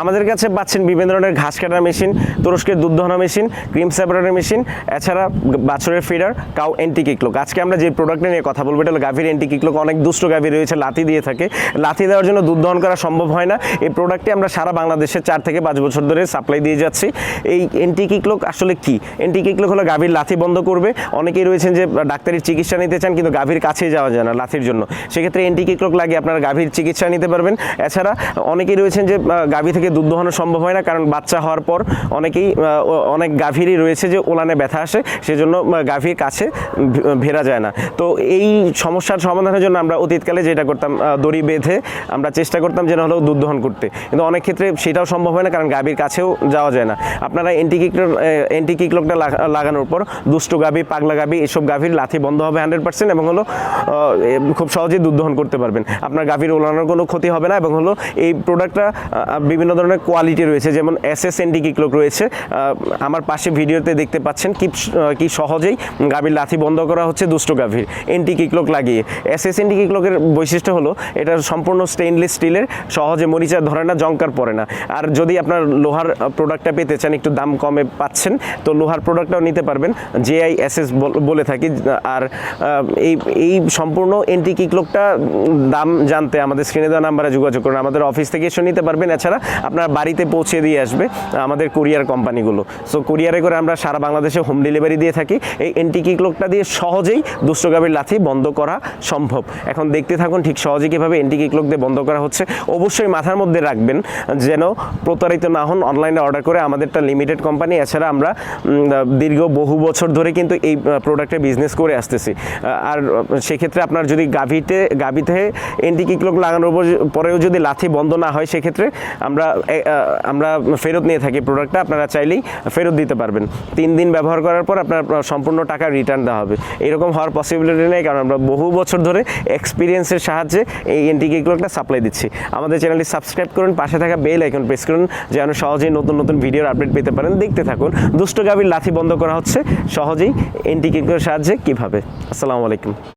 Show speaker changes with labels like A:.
A: আমাদের কাছে পাচ্ছেন বিভিন্ন ধরনের ঘাস কাটার মেশিন, তুরস্কের দুধ দহনা মেশিন, ক্রিম সেপারেটর মেশিন, এছাড়া বাছরের feeder, cow anti kick lock আজকে আমরা যে প্রোডাক্টটা নিয়ে কথা বলব, এটা হলো গাভীর এন্টি কিকলোক অনেক দুষ্ট গাভী রয়েছে, লাথি দিয়ে থাকে। লাথি দেওয়ার জন্য দুধ দহন করা সম্ভব হয় না। এই প্রোডাক্টটি আমরা সারা বাংলাদেশে চার থেকে পাঁচ বছর ধরে সাপ্লাই দিয়ে যাচ্ছি। এই এন্টি কিকলোক আসলে কি? এন্টি কিকলোক হলো গাভীর লাথি বন্ধ করবে। অনেকেই রয়েছেন যে ডাক্তারের চিকিৎসা নিতে চান, কিন্তু গাভীর কাছেই যাওয়া যায় না লাথির জন্য। সেক্ষেত্রে এন্টি কিকলোক লাগিয়ে আপনারা গাভীর চিকিৎসা নিতে পারবেন। এছাড়া অনেকেই রয়েছেন যে গাভী থেকে দুধ দোহানো সম্ভব হয় না, কারণ বাচ্চা হওয়ার পর অনেকেই অনেক গাভীরই রয়েছে যে ওলানে ব্যথা আসে, সেজন্য গাভীর কাছে ভেরা যায় না। তো এই সমস্যার সমাধানের জন্য আমরা অতীতকালে যেটা করতাম দড়ি বেঁধে আমরা চেষ্টা করতাম যেন হলেও দুধ দহন করতে। কিন্তু অনেক ক্ষেত্রে সেটাও সম্ভব হয় না, কারণ গাভীর কাছেও যাওয়া যায় না। আপনারা এন্টি কিকলক এন্টি কিকলকটা লাগানোর পর দুষ্ট গাভী, পাগলা গাভী, এসব গাভীর লাথি বন্ধ হবে হান্ড্রেড পার্সেন্ট এবং হলো খুব সহজেই দুধ দহন করতে পারবেন। আপনার গাভীর ওলানোর কোনো ক্ষতি হবে না এবং হলো এই প্রোডাক্টটা বিভিন্ন ধরনের কোয়ালিটি রয়েছে, যেমন এস এস এন্টি কিকলক রয়েছে। আমার পাশে ভিডিওতে দেখতে পাচ্ছেন কি কি সহজেই গাভীর লাথি বন্ধ করা হচ্ছে দুষ্ট গাভীর এন্টি কিকলক লাগিয়ে। এস এস এন্টি কিকলকের বৈশিষ্ট্য হলো, এটা সম্পূর্ণ স্টেইনলেস স্টিলের সহজে মরিচা ধরে না জঙ্কার পড়ে না। আর যদি আপনার লোহার প্রোডাক্টটা পেতে চান, একটু দাম কমে পাচ্ছেন, তো লোহার প্রোডাক্টটাও নিতে পারবেন জেআই এস এস বলে থাকি। আর এই এই সম্পূর্ণ এন্টি কিকলকটা দাম জানতে আমাদের স্ক্রিনে দেওয়া নাম্বারে যোগাযোগ করুন। আমাদের অফিস থেকে এসে নিতে পারবেন। এছাড়া আপনার বাড়িতে পৌঁছে দিয়ে আসবে আমাদের কুরিয়ার কোম্পানিগুলো। সো কুরিয়ারে করে আমরা সারা বাংলাদেশে হোম ডেলিভারি দিয়ে থাকি। এই এন্টি কিকলকটা দিয়ে সহজেই দুষ্টগামীর লাথি বন্ধ করা সম্ভব। এখন দেখতে থাকুন ঠিক সহজেই কীভাবে এন্টি কিকলক দিয়ে বন্ধ করা হচ্ছে। অবশ্যই মাথার মধ্যে রাখবেন যেন প্রতারিত না হন অনলাইনে অর্ডার করে আমাদেরটা লিমিটেড কোম্পানি এছাড়া আমরা দীর্ঘ বহু বছর ধরে কিন্তু এই প্রোডাক্টের বিজনেস করে আসতেছি। আর সেক্ষেত্রে আপনার যদি গাভিতে গাভিতে এন্টি কিকলক লাগানোর পর- পরেও যদি লাথি বন্ধ না হয়, সেক্ষেত্রে আমরা আমরা ফেরত নিয়ে থাকি প্রোডাক্টটা আপনারা চাইলেই ফেরত দিতে পারবেন। তিন দিন ব্যবহার করার পর আপনার সম্পূর্ণ টাকা রিটার্ন দেওয়া হবে। এরকম হওয়ার পসিবিলিটি নেই, কারণ আমরা বহু বছর ধরে এক্সপিরিয়েন্সের সাহায্যে এই এন্টি কিকলকটা সাপ্লাই দিচ্ছি। আমাদের চ্যানেলটি সাবস্ক্রাইব করুন, পাশে থাকা বেল আইকন প্রেস করুন, যেন সহজেই নতুন নতুন ভিডিওর আপডেট পেতে পারেন। দেখতে থাকুন দুষ্ট গাভীর লাথি বন্ধ করা হচ্ছে, সহজেই এন্টি কিকলের সাহায্যে কীভাবে? আসসালামু আলাইকুম।